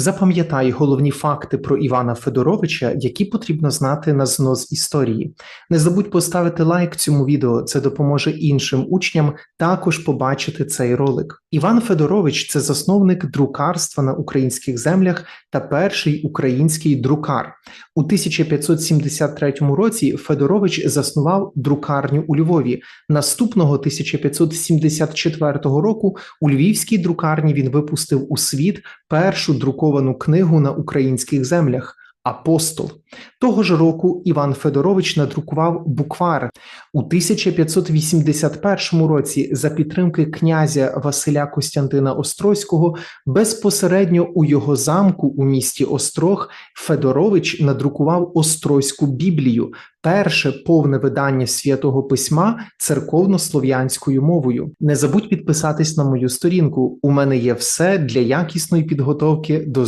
Запам'ятай головні факти про Івана Федоровича, які потрібно знати на знос історії. Не забудь поставити лайк цьому відео, це допоможе іншим учням також побачити цей ролик. Іван Федорович це засновник друкарства на українських землях та перший український друкар. У 1573 році Федорович заснував друкарню у Львові. Наступного 1574 року у львівській друкарні він випустив у світ першу друковану книгу на українських землях. Апостол того ж року Іван Федорович надрукував буквар у 1581 році за підтримки князя Василя Костянтина Острозького безпосередньо у його замку у місті Острог Федорович надрукував Острозьку Біблію, перше повне видання святого письма церковно-слов'янською мовою. Не забудь підписатись на мою сторінку. У мене є все для якісної підготовки до